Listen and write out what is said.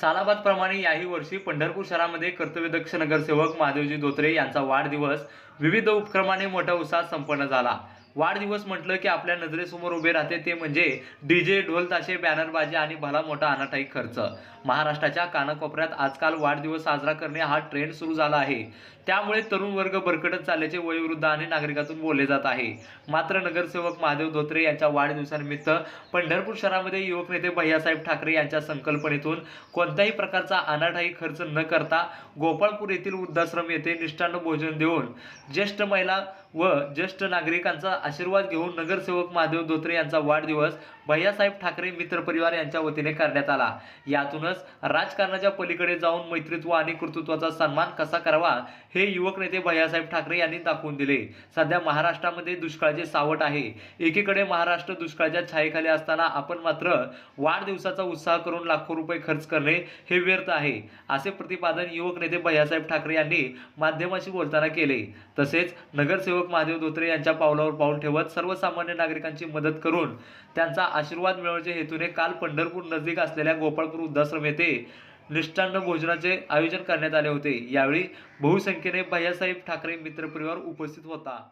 सालाबादप्रमाणे याही वर्षी पंढरपूर शहरामध्ये कर्तव्यदक्ष नगरसेवक महादेवजी धोत्रे यांचा वाढदिवस विविध उपक्रमाने मोठ्या उत्साहात संपन्न झाला. वाढदिवस म्हटलं की आपल्या नजरेसमोर उभे राहते ते म्हणजे डीजे ढोल ताशे बॅनरबाजी आणि भला मोठा अनाठाई खर्च. महाराष्ट्राच्या कानाकोपऱ्यात आजकाल वाढदिवस साजरा करणे हा ट्रेंड सुरू झाला आहे. त्यामुळे तरुण वर्ग भरकटत चालल्याचे वयोवृद्ध आणि नागरिकातून बोलले जात आहे. मात्र नगरसेवक महादेव धोत्रे यांच्या वाढदिवसानिमित्त पंढरपूर शहरामध्ये युवक नेते भैयासाहेब ठाकरे यांच्या संकल्पनेतून कोणत्याही प्रकारचा अनाठाई खर्च न करता गोपाळपूर येथील वृद्धाश्रम येथे निष्ठान्न भोजन देऊन ज्येष्ठ महिला व ज्येष्ठ नागरिकांचा आशीर्वाद घेऊन नगरसेवक महादेव धोत्रे यांचा वाढदिवस भैयासाहेब ठाकरे मित्रपरिवार यांच्या वतीने करण्यात आला. यातूनच राजकारणाच्या पलीकडे जाऊन मैत्रीत्व आणि कर्तृत्वाचा सन्मान कसा करावा हे युवक नेते भैयासाहेब ठाकरे यांनी दाखवून दिले. सध्या महाराष्ट्रामध्ये दुष्काळाचे सावट आहे. एकीकडे महाराष्ट्र दुष्काळाच्या छायेखाली असताना आपण मात्र वाढदिवसाचा उत्साह करून लाखो रुपये खर्च करणे हे व्यर्थ आहे असे प्रतिपादन युवक नेते भैयासाहेब ठाकरे यांनी माध्यमाशी बोलताना केले. तसेच नगरसेवक महादेव धोत्रे यांच्या पावलावर पाऊल ठेवत सर्वसामान्य नागरिकांची मदत करून त्यांचा आशीर्वाद मिळवण्याच्या हेतूने काल पंढरपूर नजीक असलेल्या गोपाळपूर वृद्धाश्रम येथे निष्ठान्न भोजनाचे आयोजन करण्यात आले होते. यावेळी बहुसंख्येने भैयासाहेब ठाकरे मित्रपरिवार उपस्थित होता.